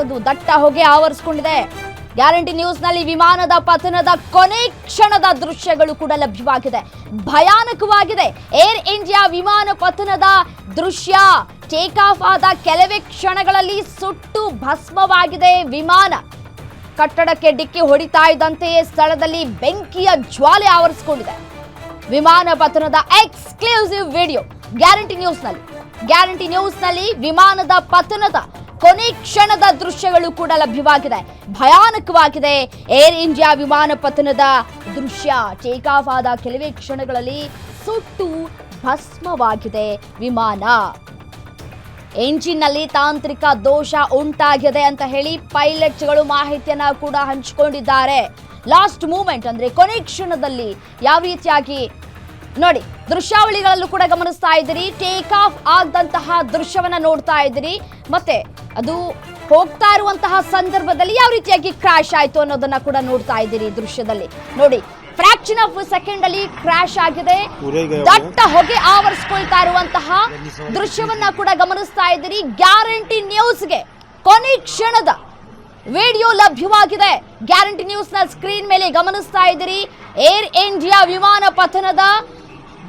ಅನ್ನುವಂಥದ್ದು ದಟ್ಟ ಹೊಗೆ ಆವರಿಸಿಕೊಂಡಿದೆ. ಗ್ಯಾರಂಟಿ ನ್ಯೂಸ್ನಲ್ಲಿ ವಿಮಾನದ ಪತನದ ಕೊನೆ ಕ್ಷಣದ ದೃಶ್ಯಗಳು ಕೂಡ ಲಭ್ಯವಾಗಿದೆ. ಭಯಾನಕವಾಗಿದೆ. ಏರ್ ಇಂಡಿಯಾ ವಿಮಾನ ಪತನದ ದೃಶ್ಯ. ಟೇಕ್ ಆಫ್ ಆದ ಕೆಲವೇ ಕ್ಷಣಗಳಲ್ಲಿ ಸುಟ್ಟು ಭಸ್ಮವಾಗಿದೆ ವಿಮಾನ. ಕಟ್ಟಡಕ್ಕೆ ಡಿಕ್ಕಿ ಹೊಡಿತಾ ಇದ್ದಂತೆಯೇ ಸ್ಥಳದಲ್ಲಿ ಬೆಂಕಿಯ ಜ್ವಾಲೆ ಆವರಿಸಿಕೊಂಡಿದೆ. ವಿಮಾನ ಪತನದ ಎಕ್ಸ್ಕ್ಲೂಸಿವ್ ವಿಡಿಯೋ. ಗ್ಯಾರಂಟಿ ನ್ಯೂಸ್ನಲ್ಲಿ. ಗ್ಯಾರಂಟಿ ನ್ಯೂಸ್ನಲ್ಲಿ ವಿಮಾನದ ಪತನದ ಕೊನೆ ಕ್ಷಣದ ದೃಶ್ಯಗಳು ಕೂಡ ಲಭ್ಯವಾಗಿದೆ. ಭಯಾನಕವಾಗಿದೆ. ಏರ್ ಇಂಡಿಯಾ ವಿಮಾನ ಪತನದ ದೃಶ್ಯ. ಟೇಕ್ ಆಫ್ ಆದ ಕೆಲವೇ ಕ್ಷಣಗಳಲ್ಲಿ ಸುಟ್ಟು ಭಸ್ಮವಾಗಿದೆ ವಿಮಾನ. ಎಂಜಿನ್ನಲ್ಲಿ ತಾಂತ್ರಿಕ ದೋಷ ಉಂಟಾಗಿದೆ ಅಂತ ಹೇಳಿ ಪೈಲಟ್ಗಳು ಮಾಹಿತಿಯನ್ನ ಕೂಡ ಹಂಚಿಕೊಂಡಿದ್ದಾರೆ. ಲಾಸ್ಟ್ ಮೂಮೆಂಟ್ ಅಂದ್ರೆ ಕೊನೆ ಕ್ಷಣದಲ್ಲಿ ಯಾವ ರೀತಿಯಾಗಿ ನೋಡಿ ದೃಶ್ಯಾವಳಿಗಳಲ್ಲೂ ಕೂಡ ಗಮನಿಸ್ತಾ ಇದ್ದೀರಿ. ಟೇಕ್ ಆಫ್ ಆದಂತಹ ದೃಶ್ಯವನ್ನ ನೋಡ್ತಾ ಇದ್ದೀರಿ. ಮತ್ತೆ ಅದು ಹೋಗ್ತಾ ಇರುವಂತಹ ಸಂದರ್ಭದಲ್ಲಿ ಯಾವ ರೀತಿಯಾಗಿ ಕ್ರಾಶ್ ಆಯ್ತು ಅನ್ನೋದನ್ನ ಕೂಡ ನೋಡ್ತಾ ಇದ್ದೀರಿ ಈ ದೃಶ್ಯದಲ್ಲಿ. ನೋಡಿ ಫ್ರಾಕ್ಷನ್ ಆಫ್ ಸೆಕೆಂಡ್ ಅಲ್ಲಿ ಕ್ರಾಶ್ ಆಗಿದೆ. ದಟ್ಟ ಹೊಗೆ ಆವರಿಸ್ಕೊಳ್ತಾ ಇರುವಂತಹ ದೃಶ್ಯವನ್ನ ಕೂಡ ಗಮನಿಸ್ತಾ ಇದ್ದೀರಿ. ಗ್ಯಾರಂಟಿ ನ್ಯೂಸ್ಗೆ ಕೊನೆ ಕ್ಷಣದ ವಿಡಿಯೋ ಲಭ್ಯವಾಗಿದೆ. ಗ್ಯಾರಂಟಿ ನ್ಯೂಸ್ನ ಸ್ಕ್ರೀನ್ ಮೇಲೆ ಗಮನಿಸ್ತಾ ಇದ್ದೀರಿ. ಏರ್ ಇಂಡಿಯಾ ವಿಮಾನ ಪತನದ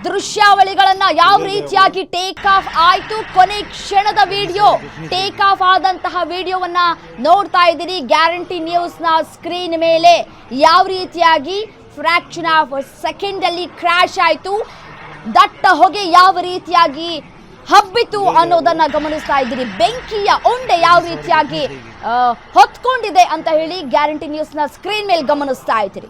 ದೃಶ್ಯಾವಳಿಗಳನ್ನ ಯಾವ ರೀತಿಯಾಗಿ ಟೇಕ್ ಆಫ್ ಆಯ್ತು? ಕೊನೆ ಕ್ಷಣದ ವಿಡಿಯೋ ಟೇಕ್ ಆಫ್ ಆದಂತಹ ವಿಡಿಯೋವನ್ನ ನೋಡ್ತಾ ಇದ್ದೀರಿ. ಗ್ಯಾರಂಟಿ ನ್ಯೂಸ್ನ ಸ್ಕ್ರೀನ್ ಮೇಲೆ ಯಾವ ರೀತಿಯಾಗಿ ಫ್ರಾಕ್ಷನ್ ಆಫ್ ಸೆಕೆಂಡ್ ಅಲ್ಲಿ ಕ್ರಾಶ್ ಆಯ್ತು? ದಟ್ಟ ಹೊಗೆ ಯಾವ ರೀತಿಯಾಗಿ ಹಬ್ಬಿತು ಅನ್ನೋದನ್ನ ಗಮನಿಸ್ತಾ ಇದ್ದೀರಿ. ಬೆಂಕಿಯ ಉಂಡೆ ಯಾವ ರೀತಿಯಾಗಿ ಹೊತ್ಕೊಂಡಿದೆ ಅಂತ ಹೇಳಿ ಗ್ಯಾರಂಟಿ ನ್ಯೂಸ್ನ ಸ್ಕ್ರೀನ್ ಮೇಲೆ ಗಮನಿಸ್ತಾ ಇದ್ದೀರಿ.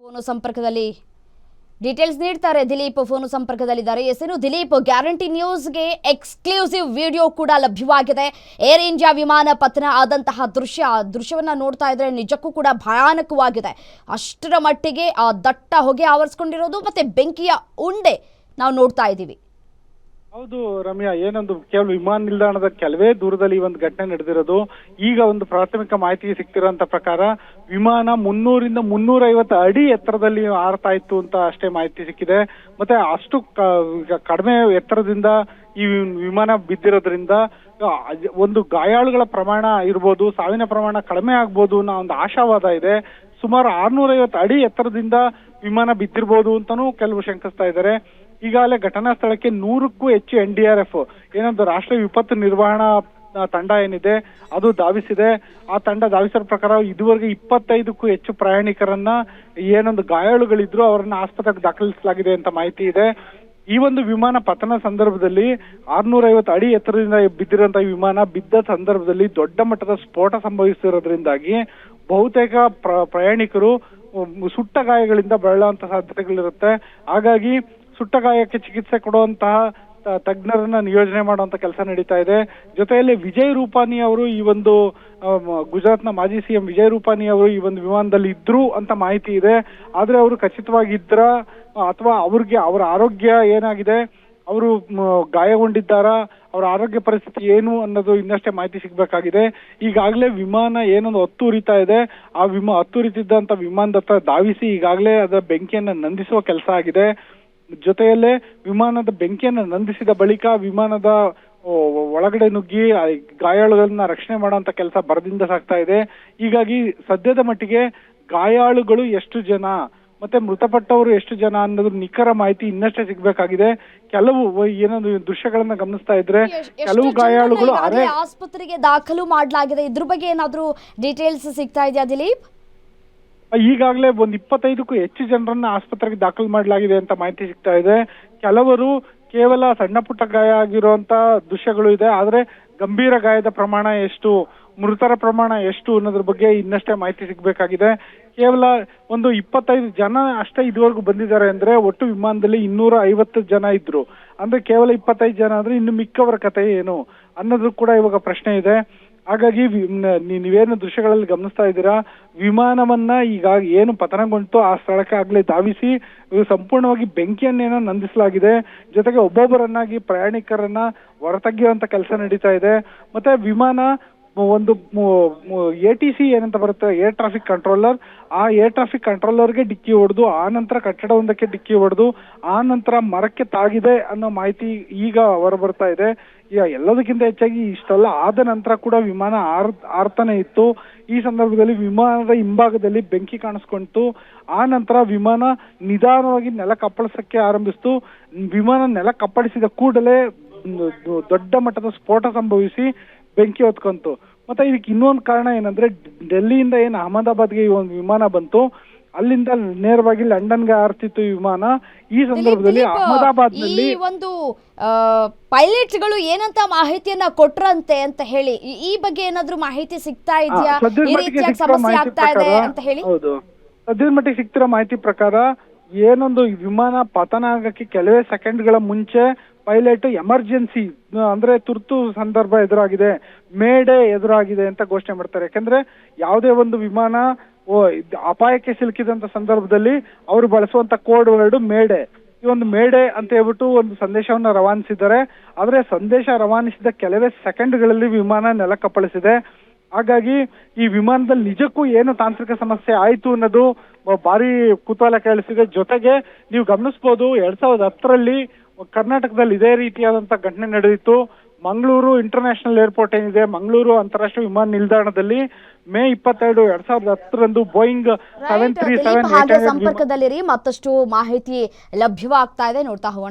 ಫೋನು ಸಂಪರ್ಕದಲ್ಲಿ ಡೀಟೇಲ್ಸ್ ನೀಡ್ತಾರೆ. ದಿಲೀಪ್ ಫೋನು ಸಂಪರ್ಕದಲ್ಲಿದ್ದಾರೆ. ಹೆಸರು ದಿಲೀಪ್, ಗ್ಯಾರಂಟಿ ನ್ಯೂಸ್ಗೆ ಎಕ್ಸ್ಕ್ಲೂಸಿವ್ ವಿಡಿಯೋ ಕೂಡ ಲಭ್ಯವಾಗಿದೆ. ಏರ್ ಇಂಡಿಯಾ ವಿಮಾನ ಪತನ ಆದಂತಹ ದೃಶ್ಯ, ಆ ದೃಶ್ಯವನ್ನ ನೋಡ್ತಾ ಇದ್ರೆ ನಿಜಕ್ಕೂ ಕೂಡ ಭಯಾನಕವಾಗಿದೆ. ಅಷ್ಟರ ಮಟ್ಟಿಗೆ ಆ ದಟ್ಟ ಹೊಗೆ ಆವರಿಸ್ಕೊಂಡಿರೋದು ಮತ್ತೆ ಬೆಂಕಿಯ ಉಂಡೆ ನಾವು ನೋಡ್ತಾ ಇದ್ದೀವಿ. ಹೌದು ರಮ್ಯಾ ಏನೊಂದು ಕೇವಲ ವಿಮಾನ ನಿಲ್ದಾಣದ ಕೆಲವೇ ದೂರದಲ್ಲಿ ಒಂದು ಘಟನೆ ನಡೆದಿರೋದು. ಈಗ ಒಂದು ಪ್ರಾಥಮಿಕ ಮಾಹಿತಿ ಸಿಕ್ತಿರೋಂತ ಪ್ರಕಾರ ವಿಮಾನ ಮುನ್ನೂರಿಂದ ಮುನ್ನೂರ ಐವತ್ತು ಅಡಿ ಎತ್ತರದಲ್ಲಿ ಹಾರ್ತಾ ಇತ್ತು ಅಂತ ಅಷ್ಟೇ ಮಾಹಿತಿ ಸಿಕ್ಕಿದೆ. ಮತ್ತೆ ಅಷ್ಟು ಕಡಿಮೆ ಎತ್ತರದಿಂದ ಈ ವಿಮಾನ ಬಿದ್ದಿರೋದ್ರಿಂದ ಒಂದು ಗಾಯಾಳುಗಳ ಪ್ರಮಾಣ ಇರ್ಬೋದು, ಸಾವಿನ ಪ್ರಮಾಣ ಕಡಿಮೆ ಆಗ್ಬೋದು ಅನ್ನೋ ಒಂದು ಆಶಾವಾದ ಇದೆ. ಸುಮಾರು ಆರ್ನೂರ ಐವತ್ತು ಅಡಿ ಎತ್ತರದಿಂದ ವಿಮಾನ ಬಿದ್ದಿರ್ಬೋದು ಅಂತಾನೂ ಕೆಲವು ಶಂಕಿಸ್ತಾ ಇದ್ದಾರೆ. ಈಗಾಗಲೇ ಘಟನಾ ಸ್ಥಳಕ್ಕೆ ನೂರಕ್ಕೂ ಹೆಚ್ಚು ಎನ್ ಡಿ ಆರ್ ಎಫ್, ಏನೊಂದು ರಾಷ್ಟ್ರೀಯ ವಿಪತ್ತು ನಿರ್ವಹಣಾ ತಂಡ ಏನಿದೆ, ಅದು ಧಾವಿಸಿದೆ. ಆ ತಂಡ ಧಾವಿಸಿರೋ ಪ್ರಕಾರ ಇದುವರೆಗೆ ಇಪ್ಪತ್ತೈದಕ್ಕೂ ಹೆಚ್ಚು ಪ್ರಯಾಣಿಕರನ್ನ, ಏನೊಂದು ಗಾಯಾಳುಗಳಿದ್ರು ಅವರನ್ನ ಆಸ್ಪತ್ರೆಗೆ ದಾಖಲಿಸಲಾಗಿದೆ ಅಂತ ಮಾಹಿತಿ ಇದೆ. ಈ ಒಂದು ವಿಮಾನ ಪತನ ಸಂದರ್ಭದಲ್ಲಿ ಆರ್ನೂರ ಐವತ್ತು ಅಡಿ ಎತ್ತರದಿಂದ ಬಿದ್ದಿರುವಂತಹ ವಿಮಾನ ಬಿದ್ದ ಸಂದರ್ಭದಲ್ಲಿ ದೊಡ್ಡ ಮಟ್ಟದ ಸ್ಫೋಟ ಸಂಭವಿಸಿರೋದ್ರಿಂದಾಗಿ ಬಹುತೇಕ ಪ್ರ- ಪ್ರಯಾಣಿಕರು ಸುಟ್ಟ ಗಾಯಗಳಿಂದ ಬಳಲುವಂತ ಸಾಧ್ಯತೆಗಳಿರುತ್ತೆ. ಹಾಗಾಗಿ ಸುಟ್ಟ ಗಾಯಕ್ಕೆ ಚಿಕಿತ್ಸೆ ಕೊಡುವಂತಹ ತಜ್ಞರನ್ನ ನಿಯೋಜನೆ ಮಾಡುವಂತ ಕೆಲಸ ನಡೀತಾ ಇದೆ. ಜೊತೆಯಲ್ಲಿ ವಿಜಯ್ ರೂಪಾನಿ ಅವರು ಈ ಒಂದು ಗುಜರಾತ್ನ ಮಾಜಿ ಸಿಎಂ ವಿಜಯ್ ರೂಪಾನಿ ಅವರು ಈ ಒಂದು ವಿಮಾನದಲ್ಲಿ ಇದ್ರು ಅಂತ ಮಾಹಿತಿ ಇದೆ. ಆದ್ರೆ ಅವರು ಖಚಿತವಾಗಿದ್ರ, ಅಥವಾ ಅವ್ರಿಗೆ ಅವರ ಆರೋಗ್ಯ ಏನಾಗಿದೆ, ಅವರು ಗಾಯಗೊಂಡಿದ್ದಾರಾ, ಅವರ ಆರೋಗ್ಯ ಪರಿಸ್ಥಿತಿ ಏನು ಅನ್ನೋದು ಇನ್ನಷ್ಟೇ ಮಾಹಿತಿ ಸಿಗ್ಬೇಕಾಗಿದೆ. ಈಗಾಗಲೇ ವಿಮಾನ ಏನೊಂದು ಹತ್ತು ಉರಿತಾ ಇದೆ. ಆ ವಿಮಾ, ಹತ್ತು ಉರಿತಿದ್ದಂತ ವಿಮಾನದ ಹತ್ರ ಧಾವಿಸಿ ಈಗಾಗಲೇ ಅದರ ಬೆಂಕಿಯನ್ನ ನಂದಿಸುವ ಕೆಲಸ ಆಗಿದೆ. ಜೊತೆಯಲ್ಲೇ ವಿಮಾನದ ಬೆಂಕಿಯನ್ನು ನಂದಿಸಿದ ಬಳಿಕ ವಿಮಾನದ ಒಳಗಡೆ ನುಗ್ಗಿ ಗಾಯಾಳುಗಳನ್ನ ರಕ್ಷಣೆ ಮಾಡುವಂತ ಕೆಲಸ ಬರದಿಂದ ಸಾಗ್ತಾ ಇದೆ. ಹೀಗಾಗಿ ಸದ್ಯದ ಮಟ್ಟಿಗೆ ಗಾಯಾಳುಗಳು ಎಷ್ಟು ಜನ ಮತ್ತೆ ಮೃತಪಟ್ಟವರು ಎಷ್ಟು ಜನ ಅನ್ನೋದು ನಿಖರ ಮಾಹಿತಿ ಇನ್ನಷ್ಟೇ ಸಿಗ್ಬೇಕಾಗಿದೆ. ಕೆಲವು ಏನೊಂದು ದೃಶ್ಯಗಳನ್ನ ಗಮನಿಸ್ತಾ ಇದ್ರೆ ಕೆಲವು ಗಾಯಾಳುಗಳು ಆಸ್ಪತ್ರೆಗೆ ದಾಖಲು ಮಾಡಲಾಗಿದೆ. ಇದ್ರ ಬಗ್ಗೆ ಏನಾದ್ರೂ ಡೀಟೇಲ್ಸ್ ಸಿಗ್ತಾ ಇದೆಯಾ ದಿಲೀಪ್? ಈಗಾಗಲೇ ಒಂದು ಇಪ್ಪತ್ತೈದಕ್ಕೂ ಹೆಚ್ಚು ಜನರನ್ನ ಆಸ್ಪತ್ರೆಗೆ ದಾಖಲು ಮಾಡಲಾಗಿದೆ ಅಂತ ಮಾಹಿತಿ ಸಿಗ್ತಾ ಇದೆ. ಕೆಲವರು ಕೇವಲ ಸಣ್ಣ ಪುಟ್ಟ ಗಾಯ ಆಗಿರುವಂತ ದೃಶ್ಯಗಳು ಇದೆ. ಆದ್ರೆ ಗಂಭೀರ ಗಾಯದ ಪ್ರಮಾಣ ಎಷ್ಟು, ಮೃತರ ಪ್ರಮಾಣ ಎಷ್ಟು ಅನ್ನೋದ್ರ ಬಗ್ಗೆ ಇನ್ನಷ್ಟೇ ಮಾಹಿತಿ ಸಿಗ್ಬೇಕಾಗಿದೆ. ಕೇವಲ ಒಂದು ಇಪ್ಪತ್ತೈದು ಜನ ಅಷ್ಟೇ ಇದುವರೆಗೂ ಬಂದಿದ್ದಾರೆ ಅಂದ್ರೆ ಒಟ್ಟು ವಿಮಾನದಲ್ಲಿ ಇನ್ನೂರ ಐವತ್ತು ಜನ ಇದ್ರು. ಅಂದ್ರೆ ಕೇವಲ ಇಪ್ಪತ್ತೈದು ಜನ ಅಂದ್ರೆ ಇನ್ನು ಮಿಕ್ಕವರ ಕಥೆ ಏನು ಅನ್ನೋದು ಕೂಡ ಇವಾಗ ಪ್ರಶ್ನೆ ಇದೆ. ಹಾಗಾಗಿ ನೀವೇನು ದೃಶ್ಯಗಳಲ್ಲಿ ಗಮನಿಸ್ತಾ ಇದ್ದೀರಾ? ವಿಮಾನವನ್ನ ಈಗ ಏನು ಪತನಗೊಂಡಿತು ಆ ಸ್ಥಳಕ್ಕೆ ಆಗ್ಲೇ ಧಾವಿಸಿ ಸಂಪೂರ್ಣವಾಗಿ ಬೆಂಕಿಯನ್ನೇನೋ ನಂದಿಸಲಾಗಿದೆ. ಜೊತೆಗೆ ಒಬ್ಬೊಬ್ಬರನ್ನಾಗಿ ಪ್ರಯಾಣಿಕರನ್ನ ಹೊರತೆಗೆಯುವಂತ ಕೆಲಸ ನಡೀತಾ ಇದೆ. ಮತ್ತೆ ವಿಮಾನ ಒಂದು ಎ ಟಿ ಸಿ ಏನಂತ ಬರುತ್ತೆ? ಏರ್ ಟ್ರಾಫಿಕ್ ಕಂಟ್ರೋಲರ್ ಆ ಏರ್ ಟ್ರಾಫಿಕ್ ಕಂಟ್ರೋಲರ್ಗೆ ಡಿಕ್ಕಿ ಹೊಡೆದು, ಆ ನಂತರ ಕಟ್ಟಡವೊಂದಕ್ಕೆ ಡಿಕ್ಕಿ ಹೊಡೆದು, ಆ ನಂತರ ಮರಕ್ಕೆ ತಾಗಿದೆ ಅನ್ನೋ ಮಾಹಿತಿ ಈಗ ಹೊರ ಬರ್ತಾ ಇದೆ ಎಲ್ಲದಕ್ಕಿಂತ ಹೆಚ್ಚಾಗಿ ಇಷ್ಟೆಲ್ಲ. ಆದ ನಂತರ ಕೂಡ ವಿಮಾನ ಆರ್ ಆರ್ತಾನೆ ಇತ್ತು. ಈ ಸಂದರ್ಭದಲ್ಲಿ ವಿಮಾನದ ಹಿಂಭಾಗದಲ್ಲಿ ಬೆಂಕಿ ಕಾಣಿಸ್ಕೊಂತು ಆ ನಂತರ ವಿಮಾನ ನಿಧಾನವಾಗಿ ನೆಲ ಕಪ್ಪಳಿಸಕ್ಕೆ ಆರಂಭಿಸ್ತು. ವಿಮಾನ ನೆಲ ಕಪ್ಪಳಿಸಿದ ಕೂಡಲೇ ದೊಡ್ಡ ಮಟ್ಟದ ಸ್ಫೋಟ ಸಂಭವಿಸಿ ಬೆಂಕಿ ಹೊತ್ಕೊಂತು. ಮತ್ತೆ ಇದಕ್ಕೆ ಇನ್ನೊಂದು ಕಾರಣ ಏನಂದ್ರೆ ಡೆಲ್ಲಿಯಿಂದ ಏನು ಅಹಮದಾಬಾದ್ಗೆ ಈ ಒಂದು ವಿಮಾನ ಬಂತು ಅಲ್ಲಿಂದ ನೇರವಾಗಿ ಲಂಡನ್ಗೆ ಹಾರ್ತಿತ್ತು ಈ ವಿಮಾನ. ಈ ಸಂದರ್ಭದಲ್ಲಿ ಅಹಮದಾಬಾದ್ನಲ್ಲಿ ಒಂದು ಪೈಲಟ್ಗಳು ಏನಂತ ಮಾಹಿತಿಯನ್ನ ಕೊಟ್ರಂತೆ ಅಂತ ಹೇಳಿ ಈ- ಬಗ್ಗೆ ಏನಾದ್ರೂ ಮಾಹಿತಿ ಸಿಗ್ತಾ ಇದೆಯಾ? ಸಮಸ್ಯೆ ಆಗ್ತಾ ಇದೆ ಅಂತ ಹೇಳಿ? ಹೌದು. ಸದ್ಯದ ಮಟ್ಟಿಗೆ ಸಿಗ್ತಿರೋ ಮಾಹಿತಿ ಪ್ರಕಾರ ಏನೊಂದು ವಿಮಾನ ಪತನ ಆಗಕ್ಕೆ ಕೆಲವೇ ಸೆಕೆಂಡ್ಗಳ ಮುಂಚೆ ಪೈಲಟ್ ಎಮರ್ಜೆನ್ಸಿ, ಅಂದ್ರೆ ತುರ್ತು ಸಂದರ್ಭ ಎದುರಾಗಿದೆ, ಮೇಡೆ ಎದುರಾಗಿದೆ ಅಂತ ಘೋಷಣೆ ಮಾಡ್ತಾರೆ. ಯಾಕಂದ್ರೆ ಯಾವುದೇ ಒಂದು ವಿಮಾನ ಅಪಾಯಕ್ಕೆ ಸಿಲುಕಿದಂತ ಸಂದರ್ಭದಲ್ಲಿ ಅವರು ಬಳಸುವಂತ ಕೋಡ್ ವರ್ಡ್ ಮೇಡೆ. ಈ ಒಂದು ಮೇಡೆ ಅಂತ ಹೇಳ್ಬಿಟ್ಟು ಒಂದು ಸಂದೇಶವನ್ನ ರವಾನಿಸಿದ್ದಾರೆ. ಆದ್ರೆ ಸಂದೇಶ ರವಾನಿಸಿದ ಕೆಲವೇ ಸೆಕೆಂಡ್ಗಳಲ್ಲಿ ವಿಮಾನ ನೆಲಕ್ಕಪ್ಪಳಿಸಿದೆ ಹಾಗಾಗಿ ಈ ವಿಮಾನದಲ್ಲಿ ನಿಜಕ್ಕೂ ಏನು ತಾಂತ್ರಿಕ ಸಮಸ್ಯೆ ಆಯಿತು ಅನ್ನೋದು ಭಾರಿ ಕುತೂಹಲ ಕೇಳಿಸಿದೆ ಜೊತೆಗೆ ನೀವು ಗಮನಿಸಬಹುದು ಎರಡ್ ಸಾವಿರದ ಹತ್ತರಲ್ಲಿ ಕರ್ನಾಟಕದಲ್ಲಿ ಇದೇ ರೀತಿಯಾದಂತ ಘಟನೆ ನಡೆದಿತ್ತು. ಮಂಗಳೂರು ಇಂಟರ್ನ್ಯಾಷನಲ್ ಏರ್ಪೋರ್ಟ್ ಏನಿದೆ ಮಂಗಳೂರು ಅಂತಾರಾಷ್ಟ್ರೀಯ ವಿಮಾನ ನಿಲ್ದಾಣದಲ್ಲಿ ಮೇ ಇಪ್ಪತ್ತೆರಡು ಎರಡ್ ಸಾವಿರದ ಹತ್ತರಂದು ಬೋಯಿಂಗ್ ಸೆವೆನ್ ತ್ರೀ ಸೆವೆನ್ ಹಾಗೆ ಮತ್ತಷ್ಟು ಮಾಹಿತಿ ಲಭ್ಯವಾಗ್ತಾ ಇದೆ ನೋಡ್ತಾ ಹೋಗೋಣ.